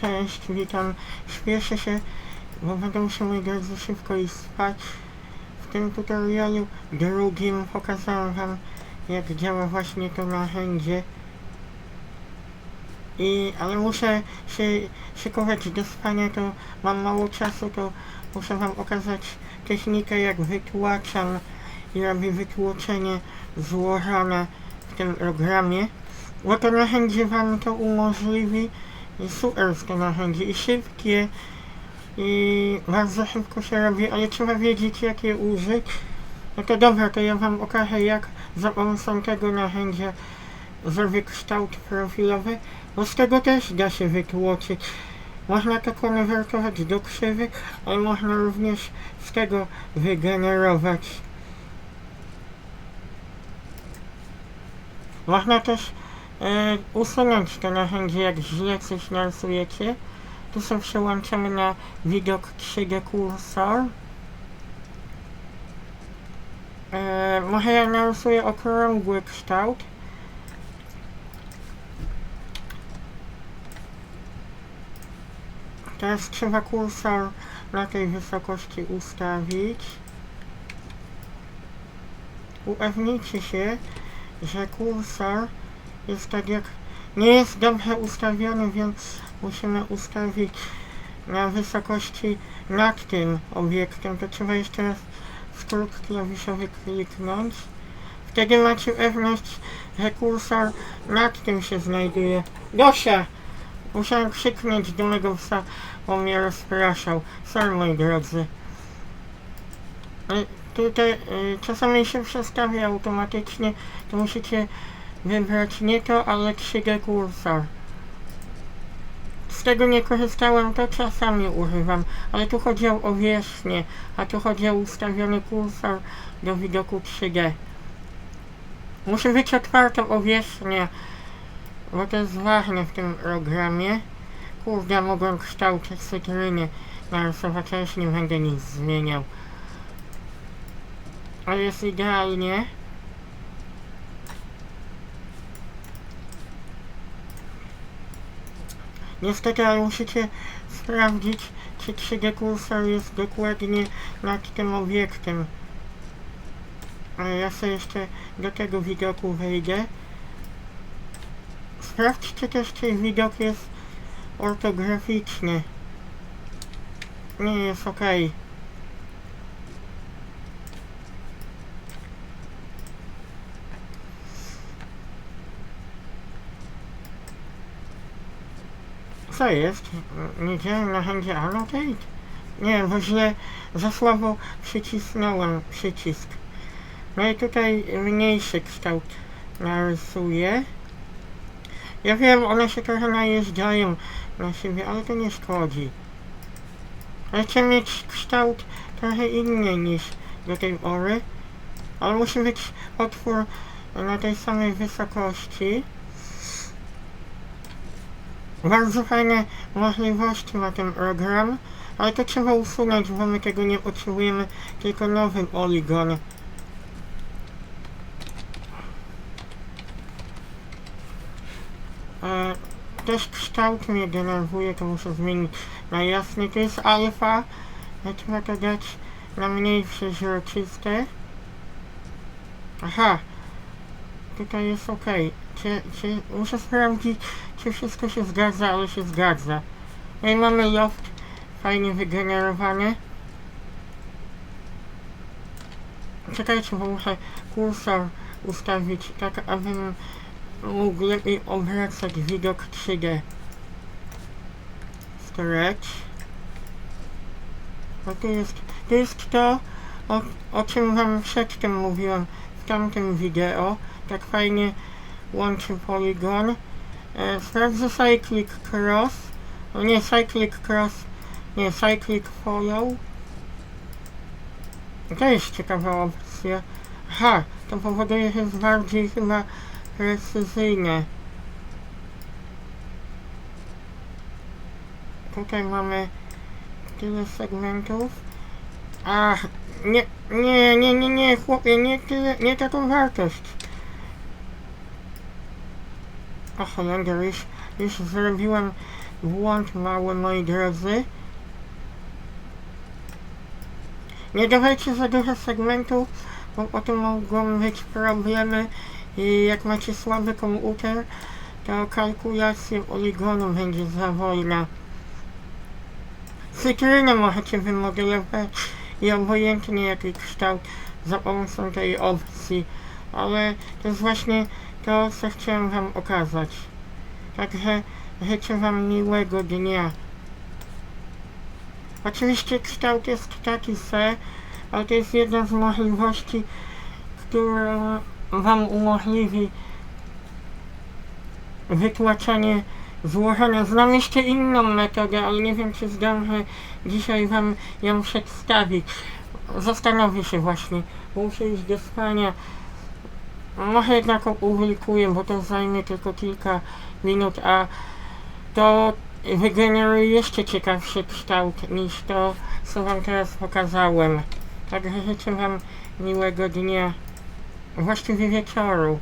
Cześć, witam. Śpieszę się, bo będę musiał moi szybko iść spać. W tym tutorialu drugim pokazałem wam jak działa właśnie to narzędzie. I, ale muszę się szykować do spania, to mam mało czasu, to muszę wam pokazać technikę jak wytłaczam i robię wytłoczenie złożone w tym programie. Bo to narzędzie wam to umożliwi i super narzędzie i szybkie i bardzo szybko się robi, ale trzeba wiedzieć jak je użyć. No to dobra, to ja wam pokażę jak za pomocą tego narzędzia zrobię kształt profilowy, bo z tego też da się wytłoczyć. Można to konwertować do krzywych, ale można również z tego wygenerować. Można też e, usunąć to narzędzie, jak źle coś narysujecie. Tu sobie przełączamy na widok 3D kursor. E, może ja narysuję okrągły kształt. Teraz trzeba kursor na tej wysokości ustawić. Upewnijcie się, że kursor jest tak jak nie jest dobrze ustawiony, więc musimy ustawić na wysokości nad tym obiektem. To trzeba jeszcze raz skrót klawiszowy kliknąć. Wtedy macie pewność, że kursor nad tym się znajduje. Dosia! Musiałem krzyknąć do mego psa, bo mnie rozpraszał. Sorry moi drodzy. Y, Tutaj y, czasami się przestawia automatycznie, to musicie wybrać nie to, ale 3D kursor. Z tego nie korzystałem, to czasami używam, ale tu chodzi o powierzchnię, a tu chodzi o ustawiony kursor do widoku 3D. Musi być otwarta powierzchnia, bo to jest ważne w tym programie. Kurde, mogłem kształt cytryny narysować, ale już nie będę nic zmieniał. Ale jest idealnie. Niestety, ale musicie sprawdzić, czy 3D kursor jest dokładnie nad tym obiektem. Ale ja sobie jeszcze do tego widoku wejdę. Sprawdźcie też, czy widok jest ortograficzny. Nie jest ok. Co jest? Nie działa narzędzie Annotate? Nie, bo źle, za słabo przycisnąłem przycisk. No i tutaj mniejszy kształt narysuję. Ja wiem, one się trochę najeżdżają na siebie, ale to nie szkodzi. Ale chcę mieć kształt trochę inny niż do tej pory. Ale musi być otwór na tej samej wysokości. Bardzo fajne możliwości ma ten program, ale to trzeba usunąć, bo my tego nie potrzebujemy, tylko nowy poligon. E, też kształt mnie denerwuje, to muszę zmienić na jasny. To jest alfa, ale trzeba to dać na mniej przeźroczyste. Aha, tutaj jest ok. Czy, czy, muszę sprawdzić, czy wszystko się zgadza, ale się zgadza. No i mamy loft fajnie wygenerowany. Czekajcie, bo muszę kursor ustawić tak, abym mógł lepiej obracać widok 3D. Stretch. No to jest, to jest to, o, o czym wam przedtem mówiłem w tamtym wideo. Tak fajnie łączy polygon. E, sprawdzę cyclic cross. No nie cyclic cross, nie cyclic follow. To jest ciekawa opcja. Aha, to powoduje, że jest bardziej chyba precyzyjne. Tutaj mamy tyle segmentów. A, nie, nie, nie, nie, nie, chłopie, nie tyle, nie taką wartość. O Holender, już, już zrobiłem błąd mały, moi drodzy. Nie dawajcie za dużo segmentów, bo potem mogą być problemy i jak macie słaby komputer, to kalkulacja poligonu będzie za wolna. Cytrynę możecie wymodelować i obojętnie jaki kształt za pomocą tej opcji, ale to jest właśnie to, co chciałem wam okazać. Także życzę wam miłego dnia. Oczywiście kształt jest taki se, ale to jest jedna z możliwości, która wam umożliwi wytłaczanie złożenia. Znam jeszcze inną metodę, ale nie wiem czy zdążę dzisiaj wam ją przedstawić. Zastanowię się właśnie, muszę iść do spania. Może jednak opublikuję, bo to zajmie tylko kilka minut, a to wygeneruje jeszcze ciekawszy kształt niż to, co wam teraz pokazałem. Także życzę wam miłego dnia, właściwie wieczoru.